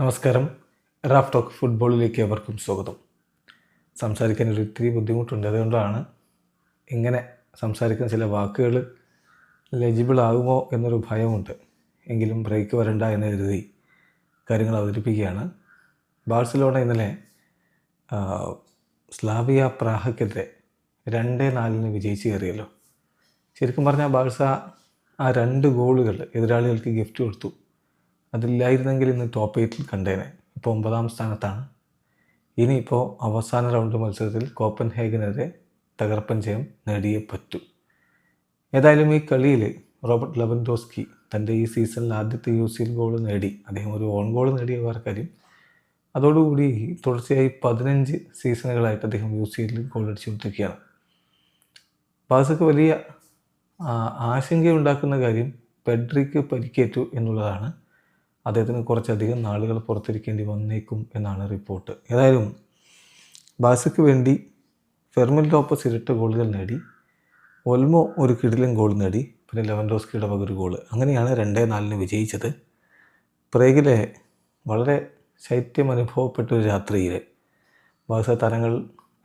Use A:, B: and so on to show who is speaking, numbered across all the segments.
A: നമസ്കാരം. Raf talk ഫുട്ബോളിലേക്ക് ഏവർക്കും സ്വാഗതം. സംസാരിക്കാൻ ഒരു ഇത്തിരി ബുദ്ധിമുട്ടുണ്ട്. അതുകൊണ്ടാണ് ഇങ്ങനെ സംസാരിക്കുന്ന ചില വാക്കുകൾ ലെജിബിൾ ആകുമോ എന്നൊരു ഭയമുണ്ട്. എങ്കിലും ബ്രേക്ക് വരണ്ട എന്ന് കരുതി കാര്യങ്ങൾ അവതരിപ്പിക്കുകയാണ്. ബാഴ്സലോണ ഇന്നലെ സ്ലാവിയ പ്രാഹക്കെതിരെ രണ്ട് നാലിന് വിജയിച്ച് കയറിയല്ലോ. ശരിക്കും പറഞ്ഞാൽ ബാഴ്സ ആ രണ്ട് ഗോളുകൾ എതിരാളികൾക്ക് ഗിഫ്റ്റ് കൊടുത്തു. അതില്ലായിരുന്നെങ്കിൽ ഇന്ന് ടോപ്പ് എയ്റ്റിൽ കണ്ടേനെ. ഇപ്പോൾ ഒമ്പതാം സ്ഥാനത്താണ്. ഇനിയിപ്പോൾ അവസാന റൗണ്ട് മത്സരത്തിൽ കോപ്പൻ ഹേഗനെതിരെ തകർപ്പൻ ജയം നേടിയേ പറ്റൂ. ഏതായാലും ഈ കളിയിൽ റോബർട്ട് ലെവൻഡോസ്കി തന്റെ ഈ സീസണിൽ ആദ്യത്തെ യു സി എൽ ഗോൾ നേടി. അദ്ദേഹം ഒരു ഓൺ ഗോൾ നേടിയ വേറെ കാര്യം. അതോടുകൂടി തുടർച്ചയായി പതിനഞ്ച് സീസണുകളായിട്ട് അദ്ദേഹം യു സി എല്ലിൽ ഗോൾ അടിച്ചുകൊണ്ടിരിക്കുകയാണ്. ബാസക്ക് വലിയ ആശങ്കയുണ്ടാക്കുന്ന കാര്യം പെഡ്രിക്ക് പരിക്കേറ്റു എന്നുള്ളതാണ് അദ്ദേഹത്തിന് കുറച്ചധികം നാളുകൾ പുറത്തിരിക്കേണ്ടി വന്നേക്കും എന്നാണ് റിപ്പോർട്ട്. ഏതായാലും ബാസയ്ക്ക് വേണ്ടി ഫെർമിൻ ലോപ്പസ് ഇരട്ട ഗോളുകൾ നേടി ഒൽമോ ഒരു കിടിലൻ ഗോൾ നേടി പിന്നെ ലെവൻഡോസ്കിയുടെ വക ഒരു ഗോൾ അങ്ങനെയാണ് രണ്ടേ നാലിന് വിജയിച്ചത്. പ്രേഗിലെ വളരെ ശൈത്യം അനുഭവപ്പെട്ട ഒരു രാത്രിയിൽ ബാസ താരങ്ങൾ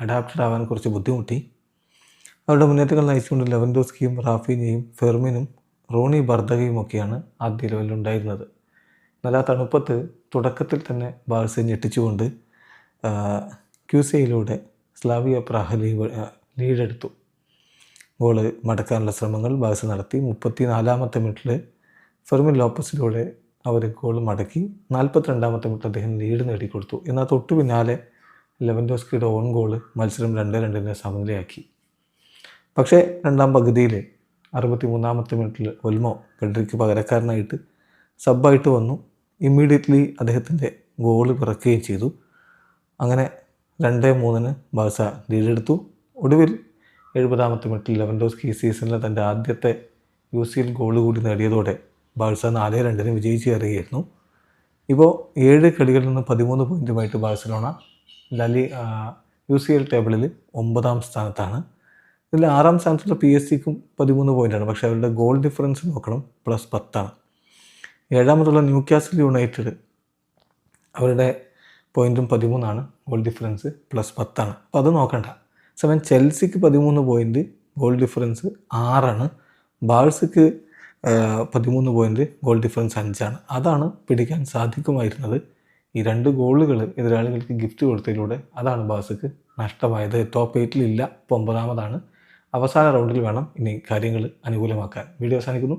A: അഡാപ്റ്റഡ് ആവാൻ കുറച്ച് ബുദ്ധിമുട്ടി. അവരുടെ മുന്നേറ്റങ്ങൾ നയിച്ചുകൊണ്ട് ലെവൻഡോസ്കിയും റാഫീനയും ഫെർമിനും റോണി ബർദകയും ഒക്കെയാണ് ആദ്യ ലെവലിൽ ആ തണുപ്പത്ത് തുടക്കത്തിൽ തന്നെ ബാഴ്സ ഞെട്ടിച്ചുകൊണ്ട് ക്യൂസയിലൂടെ സ്ലാവിയ പ്രാഹ ലീവ് ലീഡെടുത്തു. ഗോൾ മടക്കാനുള്ള ശ്രമങ്ങൾ ബാഴ്സ നടത്തി. മുപ്പത്തി നാലാമത്തെ മിനിറ്റിൽ ഫെർമിൻ ലോപ്പസിലൂടെ അവർ ഗോൾ മടക്കി. നാൽപ്പത്തിരണ്ടാമത്തെ മിനിറ്റ് അദ്ദേഹം ലീഡ് നേടിക്കൊടുത്തു. എന്നാൽ തൊട്ടു പിന്നാലെ ലെവൻഡോസ്കിയുടെ ഓൺ ഗോൾ മത്സരം രണ്ട് രണ്ടിനെ സമനിലയാക്കി. പക്ഷേ രണ്ടാം പകുതിയിൽ അറുപത്തി മൂന്നാമത്തെ മിനിറ്റിൽ ഒൽമോ പെഡ്രിക്ക് പകരക്കാരനായിട്ട് സബ്ബായിട്ട് വന്നു. ഇമ്മീഡിയറ്റ്ലി അദ്ദേഹത്തിന്റെ ഗോൾ പിറക്കുകയും ചെയ്തു. അങ്ങനെ രണ്ട് മൂന്നിന് ബാഴ്സ ലീഡെടുത്തു. ഒടുവിൽ എഴുപതാമത്തെ മിനിറ്റിൽ ലെവൻഡോസ്കി ഈ സീസണിലെ തന്റെ ആദ്യത്തെ യു സി എൽ ഗോൾ കൂടി നേടിയതോടെ ബാഴ്സ നാല് രണ്ടിന് വിജയിച്ച് കയറുകയായിരുന്നു. ഇപ്പോൾ ഏഴ് കളികളിൽ നിന്ന് പതിമൂന്ന് പോയിന്റുമായിട്ട് ബാഴ്സലോണ ലലി യു സി എൽ ടേബിളിൽ ഒമ്പതാം സ്ഥാനത്താണ്. ഇതിൽ ആറാം സ്ഥാനത്തുള്ള പി എസ് സിക്കും പതിമൂന്ന് പോയിന്റാണ് പക്ഷേ അവരുടെ ഗോൾ ഡിഫറൻസ് നോക്കണം പ്ലസ് പത്താണ്. ഏഴാമതുള്ള ന്യൂ കാസിൽ യുണൈറ്റഡ് അവരുടെ പോയിന്റും പതിമൂന്നാണ്. ഗോൾ ഡിഫറൻസ് പ്ലസ് പത്താണ്. അപ്പോൾ അത് നോക്കണ്ട. സെവൻ ചെൽസിക്ക് പതിമൂന്ന് പോയിന്റ് ഗോൾ ഡിഫറൻസ് ആറാണ്. ബാഴ്സക്ക് പതിമൂന്ന് പോയിന്റ് ഗോൾ ഡിഫറൻസ് അഞ്ചാണ്. അതാണ് പിടിക്കാൻ സാധിക്കുമായിരുന്നത്. ഈ രണ്ട് ഗോളുകൾ എതിരാളികൾക്ക് ഗിഫ്റ്റ് കൊടുത്തതിലൂടെ അതാണ് ബാഴ്സക്ക് നഷ്ടമായത്. ടോപ്പ് എയ്റ്റിലില്ല ഇപ്പോൾ ഒമ്പതാമതാണ്. അവസാന റൗണ്ടിൽ വേണം ഇനി കാര്യങ്ങൾ അനുകൂലമാക്കാൻ. വീഡിയോ അവസാനിക്കുന്നു.